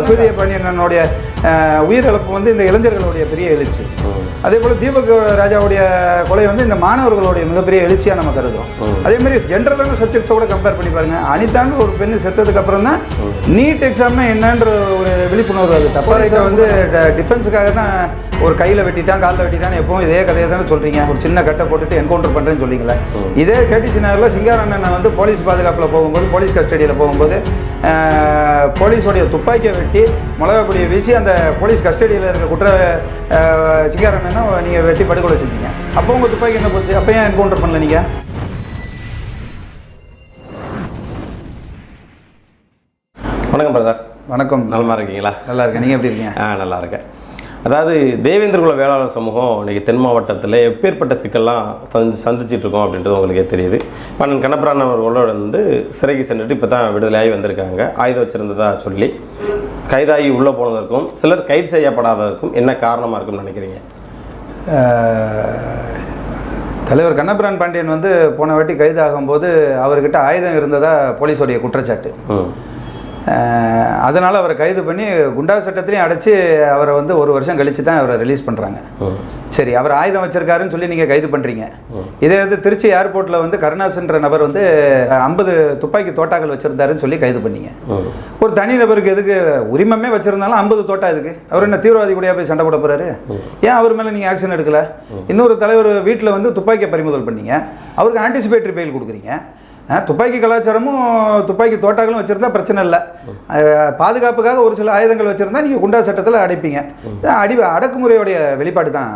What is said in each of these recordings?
அசூரிய பாண்டியனுடைய உயிரிழப்பு வந்து இந்த இளைஞர்களுடைய பெரிய எழுச்சி. அதே போல் தீபக் ராஜாவுடைய கொலை வந்து இந்த மாணவர்களுடைய மிகப்பெரிய எழுச்சியாக நம்ம கருதுவோம் அதே மாதிரி ஜென்ரலான சப்ஜெக்ட்ஸோட கம்பேர் பண்ணி பாருங்க. அனிதான்னு ஒரு பெண்ணு செத்ததுக்கு அப்புறம் தான் நீட் எக்ஸாம்னா என்னன்ற ஒரு விழிப்புணர்வு அது. தப்பாக வந்து டிஃபென்ஸுக்காக தான் ஒரு கையில் வெட்டிட்டான் காலில் வெட்டிட்டான் எப்பவும் இதே கதையை தானே சொல்கிறீங்க ஒரு சின்ன கட்டை போட்டுட்டு என்கவுண்டர் பண்ணுறேன்னு சொல்றீங்களே இதே கேடிசி நகரில் சிங்காரண்ணனை வந்து போலீஸ் பாதுகாப்பில் போகும்போது போலீஸ் கஸ்டடியில் போகும்போது போலீஸோடைய துப்பாக்கியை வெட்டி மிளகாப்பொடியை வீசி அந்த போலீஸ் கஸ்டடியில் இருக்க குற்ற அஹ், சிங்காரண்ணனை நீங்கள் வெட்டி படுகொலை செஞ்சீங்க. அப்போ உங்கள் துப்பாக்கி என்ன போச்சு? அப்போ ஏன் என்கவுண்டர் பண்ணல நீங்கள் வணக்கம் பிரதர் வணக்கம். நலமா இருக்கீங்களா? நல்லா இருக்கேன். நீங்கள் எப்படி இருக்கீங்க? ஆ நல்லா இருக்கேன். அதாவது தேவேந்திர குல வேளாளர் சமூகம் இன்னைக்கு தென் மாவட்டத்தில் எப்பேற்பட்ட சிக்கல்லாம் சந்தி சந்திச்சிட்டு இருக்கோம் அப்படின்றது உங்களுக்கே தெரியுது. பன்னன் கண்ணபிரான் அவர்களோட வந்து சிறைக்கு சென்றுட்டு இப்போ தான் விடுதலையாகி வந்திருக்காங்க. ஆயுதம் வச்சிருந்ததா சொல்லி கைதாகி உள்ளே போனதற்கும் சிலர் கைது செய்யப்படாததற்கும் என்ன காரணமாக இருக்கும்னு நினைக்கிறீங்க? தலைவர் கண்ணபிரான் பாண்டியன் வந்து போன வாட்டி கைதாகும்போது அவர்கிட்ட ஆயுதம் இருந்ததா போலீஸோடைய குற்றச்சாட்டு. ம். அதனால் அவரை கைது பண்ணி குண்டா சட்டத்திலையும் அடைச்சி அவரை வந்து ஒரு வருஷம் கழித்து தான் அவரை ரிலீஸ் பண்ணுறாங்க சரி அவர் ஆயுதம் வச்சிருக்காருன்னு சொல்லி நீங்கள் கைது பண்ணுறீங்க இதே வந்து திருச்சி ஏர்போர்ட்டில் வந்து கருணாஸ்ன்ற நபர் வந்து ஐம்பது துப்பாக்கி தோட்டாக்கள் வச்சுருந்தாருன்னு சொல்லி கைது பண்ணீங்க. ஒரு தனி நபருக்கு எதுக்கு? உரிமமே வச்சிருந்தாலும் ஐம்பது தோட்டா எதுக்கு? அவர் என்ன தீவிரவாதி கூடயா போய் சண்டை போட போறாரு? ஏன் அவர் மேலே நீங்கள் ஆக்ஷன் எடுக்கல? இன்னொரு தலைவர் வீட்டில் வந்து துப்பாக்கியை பறிமுதல் பண்ணீங்க. அவருக்கு ஆன்டிசிபேட்டரி பெயில் கொடுக்குறீங்க. துப்பாக்கி கலாச்சாரமும் துப்பாக்கி தோட்டாக்களும் வச்சுருந்தா பிரச்சனை இல்லை. பாதுகாப்புக்காக ஒரு சில ஆயுதங்கள் வச்சுருந்தா நீங்கள் குண்டா சட்டத்தில் அடைப்பீங்க. அடி அடக்குமுறையோடைய வெளிப்பாடு தான்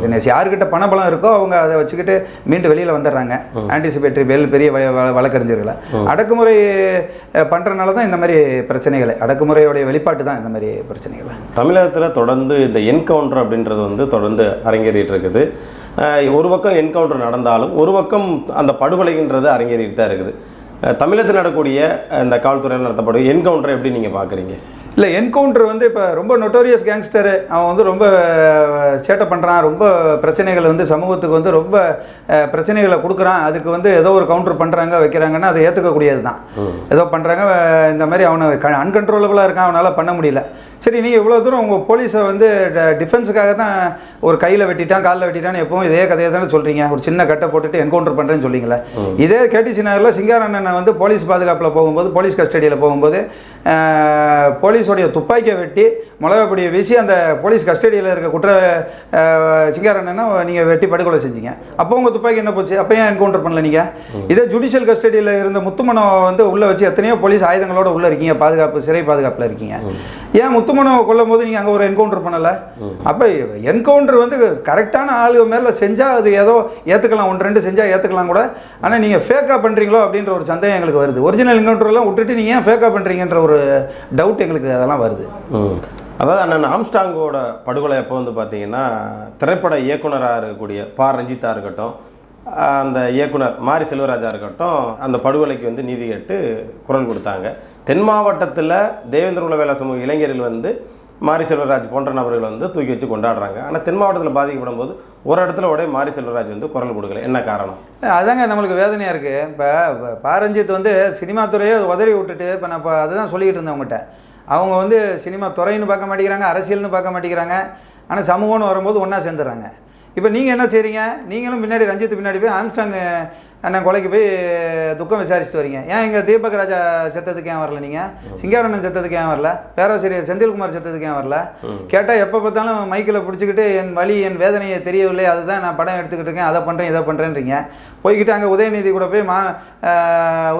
தினேஷ் யாருக்கிட்ட பணபலம் இருக்கோ அவங்க அதை வச்சுக்கிட்டு மீண்டு வெளியில் வந்துடுறாங்க. ஆன்டிசிபேட்டரி பெல் பெரிய வழக்கறிஞர்களை. அடக்குமுறை அஹ், பண்றதுனால தான் இந்த மாதிரி பிரச்சனைகளை அடக்குமுறையோடைய வெளிப்பாட்டு தான் இந்த மாதிரி பிரச்சனைகள். தமிழகத்தில் தொடர்ந்து இந்த என்கவுண்டர் அப்படின்றது வந்து தொடர்ந்து அரங்கேறிட்டு இருக்குது ஒரு பக்கம் என்கவுண்டர் நடந்தாலும் ஒரு பக்கம் அந்த படுகொலைன்றது அரங்கேறிட்டு தான் இருக்குது தமிழகத்தில் நடக்கக்கூடிய இந்த காவல்துறையில் நடத்தப்படும் என்கவுண்டரை எப்படி நீங்கள் பார்க்குறீங்க இல்லை என்கவுண்டர் வந்து இப்போ ரொம்ப நொட்டோரியஸ் கேங்ஸ்டரு அவன் வந்து ரொம்ப சேட்டை பண்ணுறான் ரொம்ப பிரச்சனைகள் வந்து சமூகத்துக்கு வந்து ரொம்ப பிரச்சனைகளை கொடுக்குறான். அதுக்கு வந்து ஏதோ ஒரு கவுண்டர் பண்ணுறாங்க வைக்கிறாங்கன்னா அதை ஏற்றுக்கக்கூடியது தான் ஏதோ பண்ணுறாங்க இந்த மாதிரி அவனை அன்கன்ட்ரோலபிளாக இருக்கான். அவனால் பண்ண முடியல. சரி நீங்கள் இவ்வளோ தூரம் உங்கள் போலீஸை வந்து டிஃபென்ஸுக்காக தான் ஒரு கையில் வெட்டிட்டான் காலில் வெட்டிட்டான்னு எப்பவும் இதே கதையை தானே சொல்கிறீங்க ஒரு சின்ன கட்டை போட்டுட்டு என்கவுண்டர் பண்ணுறேன்னு சொல்றீங்களே இதே கேடிசி நகரில் சிங்காரண்ணனை வந்து போலீஸ் பாதுகாப்பில் போகும்போது போலீஸ் கஸ்டடியில் போகும்போது போலீஸோடைய துப்பாக்கியை வெட்டி மிளகாப்பொடியை வீசி அந்த போலீஸ் கஸ்டடியில் இருக்க குற்ற அஹ், சிங்காரண்ணனை நீங்கள் வெட்டி படுகொலை செஞ்சீங்க. அப்போ உங்கள் துப்பாக்கி என்ன போச்சு? அப்போ ஏன் என்கவுண்டர் பண்ணல நீங்கள் இதே ஜுடிஷியல் கஸ்டடியில் இருந்த முத்துமனோ வந்து உள்ளே வச்சு எத்தனையோ போலீஸ் ஆயுதங்களோட உள்ளே இருக்கீங்க பாதுகாப்பு சிறை பாதுகாப்பில் இருக்கீங்க. ஏன் முத்துமனோ கொல்லும் போது நீங்கள் அங்கே ஒரு என்கவுண்டர் பண்ணலை. அப்போ என்கவுண்டர் வந்து கரெக்டான ஆளுக மேலே செஞ்சால் அது ஏதோ ஏற்றுக்கலாம் ஒன்று ரெண்டு செஞ்சால் ஏற்றுக்கலாம் கூட. ஆனால் நீங்கள் ஃபேக்காக பண்ணுறீங்களோ அப்படின்ற ஒரு சந்தேகம் எங்களுக்கு வருது. ஒரிஜினல் என்கவுண்டர்லாம் விட்டுட்டு நீங்கள் ஏன் ஃபேக்காக பண்ணுறீங்கன்ற ஒரு டவுட் எங்களுக்கு அதெல்லாம் வருது. அதாவது அண்ணன் ஆம்ஸ்டாங்கோட படுகொலை அப்போ வந்து பார்த்தீங்கன்னா திரைப்பட இயக்குனராக இருக்கக்கூடிய பா. ரஞ்சித்தா இருக்கட்டும் அந்த இயக்குனர் மாரி செல்வராஜா இருக்கட்டும் அந்த படுகொலைக்கு வந்து நீதி கேட்டு குரல் கொடுத்தாங்க. தென் மாவட்டத்தில் தேவேந்திர குல சமூக இளைஞர்கள் வந்து மாரி செல்வராஜ் போன்ற நபர்கள் வந்து தூக்கி வச்சு கொண்டாடுறாங்க. ஆனால் தென் மாவட்டத்தில் பாதிக்கப்படும் போது ஒரு இடத்துல உடைய மாரி செல்வராஜ் வந்து குரல் கொடுக்கல. என்ன காரணம்? அதாங்க நம்மளுக்கு வேதனையாக இருக்குது இப்போ பாரஞ்சித் வந்து சினிமா துறையை உதறி விட்டுட்டு இப்போ நான் இப்போ அதுதான் சொல்லிக்கிட்டு இருந்தேன் அவங்ககிட்ட அவங்க வந்து சினிமா துறைன்னு பார்க்க மாட்டேங்கிறாங்க அரசியல்னு பார்க்க மாட்டேங்கிறாங்க. ஆனால் சமூகம்னு வரும்போது ஒன்றா சேர்ந்துடுறாங்க. இப்போ நீங்கள் என்ன செய்கிறீங்க நீங்களும் பின்னாடி ரஞ்சித்து பின்னாடி போய் ஆம்ஸ்டாங் அண்ணன் கொலைக்கு போய் துக்கம் விசாரிச்சுட்டு வரீங்க. ஏன் இங்கே தீபக் ராஜா செத்ததுக்கு ஏன் வரல நீங்கள் சிங்காரண்ணன் செத்ததுக்கு ஏன் வரல? பேராசிரியர் செந்தில்குமார் செத்ததுக்கு ஏன் வரல? கேட்டால் எப்போ பார்த்தாலும் மைக்கில் பிடிச்சிக்கிட்டு என் வலி என் வேதனையை தெரியவில்லை அதுதான் நான் படம் எடுத்துக்கிட்டு இருக்கேன் அதை பண்ணுறேன் இதை பண்ணுறேன்றீங்க போய்கிட்டு அங்கே உதயநிதி கூட போய் மா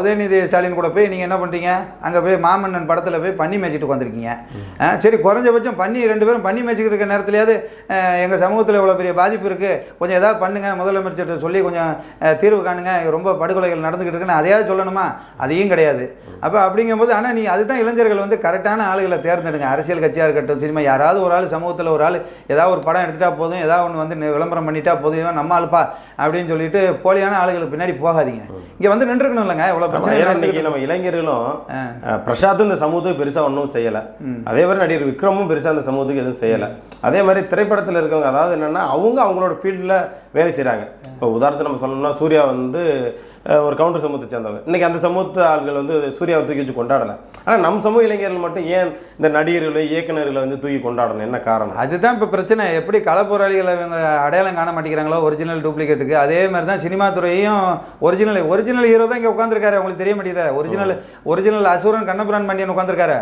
உதயநிதி ஸ்டாலின் கூட போய் நீங்கள் என்ன பண்ணுறீங்க அங்கே போய் மாமன்னன் படத்தில் போய் பண்ணி மேய்ச்சிட்டு வந்திருக்கீங்க. சரி குறைஞ்சபட்சம் பண்ணி ரெண்டு பேரும் பண்ணி மேய்ச்சிக்கிட்டு இருக்க நேரத்துலையாவது எங்கள் சமூகத்தில் இவ்வளோ பெரிய பாதிப்பு இருக்குது கொஞ்சம் ஏதாவது பண்ணுங்கள் முதலமைச்சர்கிட்ட சொல்லி கொஞ்சம் தீர்வு காணுங்க. இங்க ரொம்ப படுகொலைகள் நடந்துக்கிட்டு இருக்குன்னு அதையாவது சொல்லணுமா? அதையும் கிடையாது. அப்போ அப்படிங்கும்போது ஆனால் நீங்கள் அதுதான் இளைஞர்கள் வந்து கரெக்டான ஆளுகளை தேர்ந்தெடுங்க. அரசியல் கட்சியாக இருக்கட்டும் சினிமா யாராவது ஒரு ஆள் சமூகத்தில் ஒரு ஆள் ஏதாவது ஒரு படம் எடுத்துட்டா போதும் ஏதாவது ஒன்று வந்து நி- விளம்பரம் பண்ணிட்டா போதும் நம்ம ஆளுப்பா அப்படின்னு சொல்லிட்டு போலியான ஆளுகளுக்கு பின்னாடி போகாதீங்க. இங்கே வந்து நின்றுக்கணும் இல்லைங்க இவ்வளோ பிரச்சனை இன்னைக்கு நம்ம இளைஞர்களும் பிரசாத்தும் இந்த சமூகத்துக்கு பெருசா ஒன்றும் செய்யல. அதே மாதிரி நடிகர் விக்ரமும் பெருசா இந்த சமூகத்துக்கு எதுவும் செய்யல. அதே மாதிரி திரைப்படத்தில் இருக்கவங்க அதாவது என்னன்னா அவங்க அவங்களோட ஃபீல்டில் வேலை செய்றாங்க. இப்போ உதாரணத்துக்கு நம்ம சொல்லணும்னா சூர்யா வந்து ஒரு கவுண்டர் சமூகத்தை சேர்ந்தவங்க. இன்னைக்கு அந்த சமூகத்து ஆள்கள் வந்து சூர்யாவை தூக்கி வச்சு கொண்டாடல. ஆனால் நம் சமூக இளைஞர்கள் மட்டும் ஏன் இந்த நடிகர்களை இயக்குனர்களை வந்து தூக்கி கொண்டாடணும்? என்ன காரணம்? அதுதான் இப்போ பிரச்சனை. எப்படி களப்போராளிகளை இவங்க அடையாளம் காண மாட்டேங்கிறாங்களோ ஒரிஜினல் டூப்ளிகேட்டுக்கு அதே மாதிரி தான் சினிமா துறையும் ஒரிஜினல் ஒரிஜினல் ஹீரோ தான் இங்கே உட்காந்துருக்காரு உங்களுக்கு தெரிய மாட்டேங்குதா. ஒரிஜினல் ஒரிஜினல் அசுரன் கண்ணபுரான் பாண்டியன் உட்காந்துருக்காரு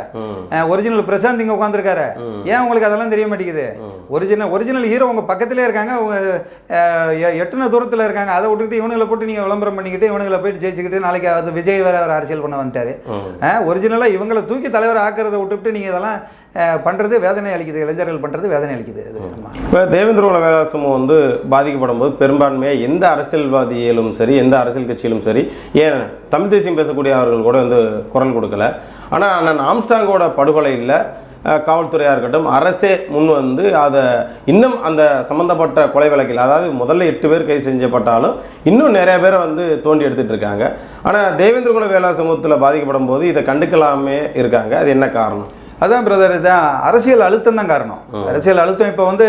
ஒரிஜினல் பிரசாந்த் இங்கே உட்காந்துருக்காரு ஏன் உங்களுக்கு அதெல்லாம் தெரிய மாட்டேங்குது? ஒரிஜினல் ஒரிஜினல் ஹீரோ உங்க பக்கத்திலே இருக்காங்க. அவங்க எட்டுன தூரத்தில் இருக்காங்க. அதை விட்டுக்கிட்டு இவனுங்களை போட்டு நீங்கள் விளம்பரம் பண்ணிக்கிட்டு இவனுங்களை போயிட்டு ஜெயிச்சுக்கிட்டு நாளைக்கு அது விஜய் வேற ஒரு அரசியல் பண்ண வந்துட்டாரு. ஒரிஜினலாக இவங்களை தூக்கி தலைவர் ஆக்கிறத விட்டுவிட்டு நீங்கள் இதெல்லாம் அஹ், பண்றது வேதனை அளிக்குது இளைஞர்கள் பண்றது வேதனை அளிக்குது. அது. இப்போ தேவேந்திர குல வேளாண் சமூகம் வந்து பாதிக்கப்படும் போது பெரும்பான்மையாக எந்த அரசியல்வாதியிலும் சரி எந்த அரசியல் கட்சியிலும் சரி ஏன் தமிழ் தேசியம் பேசக்கூடிய அவர்கள் கூட வந்து குரல் கொடுக்கல. ஆனால் அண்ணன் ஆம்ஸ்டாங்கோட படுகொலையில் அஹ், காவல்துறையாக இருக்கட்டும் அரசே முன் வந்து அதை இன்னும் அந்த சம்மந்தப்பட்ட கொலை வழக்கில் அதாவது முதல்ல எட்டு பேர் கைது செஞ்சப்பட்டாலும் இன்னும் நிறைய பேரை வந்து தோண்டி எடுத்துட்டு இருக்காங்க. ஆனால் தேவேந்திர குல வேளாண் சமூகத்தில் பாதிக்கப்படும் போது இதை கண்டுக்கலாமே இருக்காங்க. அது என்ன காரணம்? அதான் பிரதர் இதான் அரசியல் அழுத்தம் தான் காரணம் அரசியல் அழுத்தம் இப்போ வந்து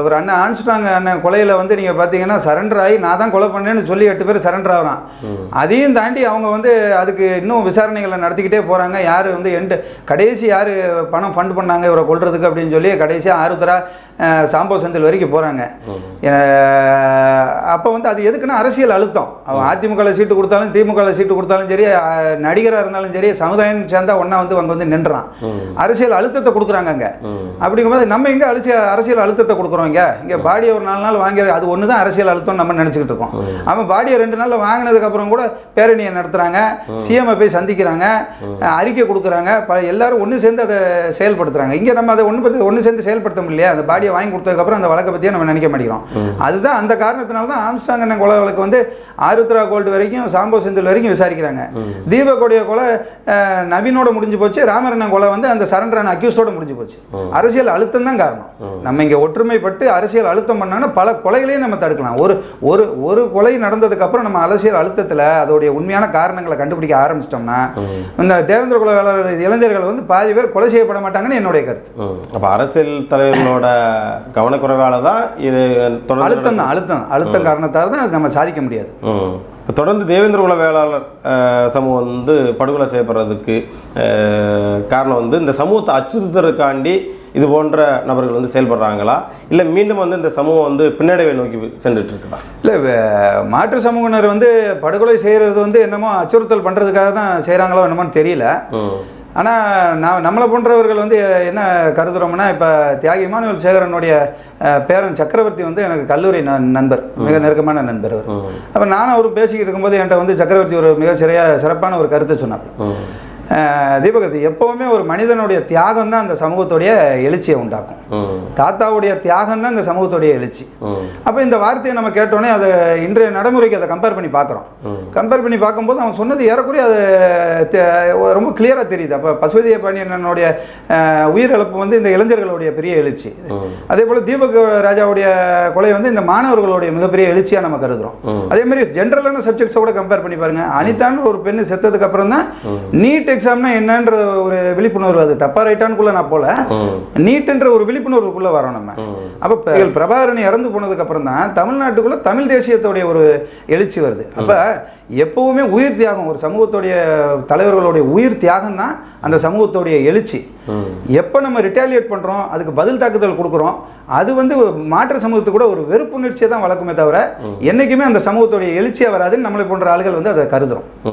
ஒரு அண்ணன் ஆன்ஸ்டாங் அண்ணன் கொலையில் வந்து நீங்கள் பார்த்தீங்கன்னா சரண்டர் ஆகி நான் தான் கொலை பண்ணேன்னு சொல்லி எட்டு பேர் சரண்டர் ஆகிறான் அதையும் தாண்டி அவங்க வந்து அதுக்கு இன்னும் விசாரணைகளை நடத்திக்கிட்டே போகிறாங்க யார் வந்து எண்டு கடைசி யார் பணம் ஃபண்ட் பண்ணாங்க இவரை கொல்றதுக்கு அப்படின்னு சொல்லி கடைசியாக அஹ், சாம்போ செந்தில் வரைக்கும் போகிறாங்க அப்போ வந்து அது எதுக்குன்னா அரசியல் அழுத்தம். அவன் அதிமுகவில் சீட்டு கொடுத்தாலும் திமுகவில் சீட்டு கொடுத்தாலும் சரி நடிகராக இருந்தாலும் சரி சமுதாயம் சேர்ந்தா ஒன்றா வந்து அங்கே வந்து நின்றான். அரசியல் அழுத்தத்தை கொடுக்குறாங்க அங்கே. அப்படிங்கும்போது நம்ம எங்கே அரசியல் அரசியல் அழுத்தத்தை கொடுக்குறோம் இங்கே. இங்கே பாடியை ஒரு நாலு நாள் வாங்கி அது ஒன்று தான் அரசியல் அழுத்தம் நம்ம நினச்சிக்கிட்டு இருக்கோம். அவன் பாடியை ரெண்டு நாளில் வாங்கினதுக்கப்புறம் கூட பேரணியை நடத்துகிறாங்க சிஎம்ஐ போய் சந்திக்கிறாங்க அறிக்கை கொடுக்குறாங்க ப எல்லாரும் ஒன்று சேர்ந்து அதை செயல்படுத்துகிறாங்க இங்கே நம்ம அதை ஒன்று பற்றி ஒன்று சேர்ந்து செயல்படுத்த முடியலையா? அந்த பாடியை வாங்கி கொடுத்ததுக்கப்புறம் அந்த வழக்கை பற்றியே நம்ம நினைக்க மாட்டேங்கிறோம். அதுதான் அந்த காரணத்தினால தான் ஆம்ஸ்டாங் அண்ணன் கொலை வழக்கு வந்து ஆருத்ரா கோல்டு வரைக்கும் சாம்போ செந்தில் வரைக்கும் விசாரிக்கிறாங்க. தீபகோடைய கொலை நவீனோட முடிஞ்சு போச்சு ராமரண்ணன் கொலை வந்து அந்த சரண்டரான அக்யூஸோட முடிஞ்சு போச்சு. அரசியல் அழுத்தம் தான் காரணம். நம்ம இங்கே ஒற்றுமைப்பட்டு அரசியல் அழுத்தம் பண்ணோன்னா பல கொலைகளையும் நம்ம தடுக்கலாம். ஒரு ஒரு ஒரு கொலை நடந்ததுக்கு அப்புறம் நம்ம அரசியல் அழுத்தத்தில் அதோடைய உண்மையான காரணங்களை கண்டுபிடிக்க ஆரம்பிச்சிட்டோம்னா இந்த தேவேந்திர குல வேளாளர் இளைஞர்கள் வந்து பாதி பேர் கொலை செய்யப்பட மாட்டாங்கன்னு என்னுடைய கருத்து. அப்போ அரசியல் தலைவர்களோட கவனக்குறைவால தான் இது அழுத்தம் தான் அழுத்தம் அழுத்தம் காரணத்தால் தான் நம்ம சாதிக்க முடியாது. தொடர்ந்து தேவேந்திர குல வேளாளர் சமூகம் வந்து படுகொலை செய்யப்படுறதுக்கு காரணம் வந்து இந்த சமூகத்தை அச்சுறுத்துறதுக்காண்டி இது போன்ற நபர்கள் வந்து செயல்படுறாங்களா? இல்லை மீண்டும் வந்து இந்த சமூகம் வந்து பின்னடைவை நோக்கி சென்றுட்டு இருக்குதா இல்லை மாற்று சமூகத்தினர் வந்து படுகொலை செய்கிறது வந்து என்னமோ அச்சுறுத்தல் பண்ணுறதுக்காக தான் செய்கிறாங்களோ என்னமோன்னு தெரியல. ஆனால் நான் நம்மளை போன்றவர்கள் வந்து என்ன கருதுறோம்னா இப்போ தியாகி இமானுவேல் சேகரனுடைய பேரன் சக்கரவர்த்தி வந்து எனக்கு கல்லூரி நண்பர் மிக நெருக்கமான நண்பர் அவர். அப்போ நானும் அவரும் பேசிக்கிட்டு இருக்கும்போது என்கிட்ட வந்து சக்கரவர்த்தி ஒரு மிக சிறப்பான ஒரு கருத்தை சொன்னார் தீபகத் எப்போவுமே ஒரு மனிதனுடைய தியாகம் தான் அந்த சமூகத்துடைய எழுச்சியை உண்டாக்கும். தாத்தாவுடைய தியாகம் தான் இந்த சமூகத்துடைய எழுச்சி. அப்போ இந்த வார்த்தையை நம்ம கேட்டோன்னே அதை இன்றைய நடைமுறைக்கு அதை கம்பேர் பண்ணி பார்க்குறோம். கம்பேர் பண்ணி பார்க்கும்போது அவன் சொன்னது ஏறக்குறைய அது ரொம்ப கிளியராக தெரியுது. அப்போ பசுவதிய பாண்டியனனுடைய அஹ், உயிரிழப்பு வந்து இந்த இளைஞர்களுடைய பெரிய எழுச்சி. அதே போல் தீபக் ராஜாவுடைய கொலை வந்து இந்த மாணவர்களுடைய மிகப்பெரிய எழுச்சியாக நம்ம கருதுறோம். அதே மாதிரி ஜென்ரலான சப்ஜெக்ட்ஸை கூட கம்பேர் பண்ணி பாருங்க. அனிதான்னு ஒரு பெண்ணு செத்ததுக்கு அப்புறம் தான் நீட் எக்ஸாம்னா என்னன்ற ஒரு விழிப்புணர்வு அது தப்பா ரைட்டானுக்குள்ள நான் போல. நீட்டுன்ற ஒரு விழிப்புணர்வுக்குள்ள வரோம் நம்ம. அப்போ பிரபாகரன் இறந்து போனதுக்கு அப்புறம் தான் தமிழ்நாட்டுக்குள்ள தமிழ் தேசியத்துடைய ஒரு எழுச்சி வருது. அப்ப எப்பவுமே உயிர் தியாகம் ஒரு சமூகத்துடைய தலைவர்களுடைய உயிர் தியாகம் தான் அந்த சமூகத்துடைய எழுச்சி. எப்போ நம்ம ரிட்டாலியேட் பண்றோம் அதுக்கு பதில் தாக்குதல் கொடுக்குறோம் அது வந்து மாற்று சமூகத்துக்கு கூட ஒரு வெறுப்புணர்ச்சியை தான் வளர்க்குமே தவிர என்னைக்குமே அந்த சமூகத்துடைய எழுச்சியாக வராதுன்னு நம்மளை போன்ற ஆளுகள் வந்து அதை கருதுறோம்.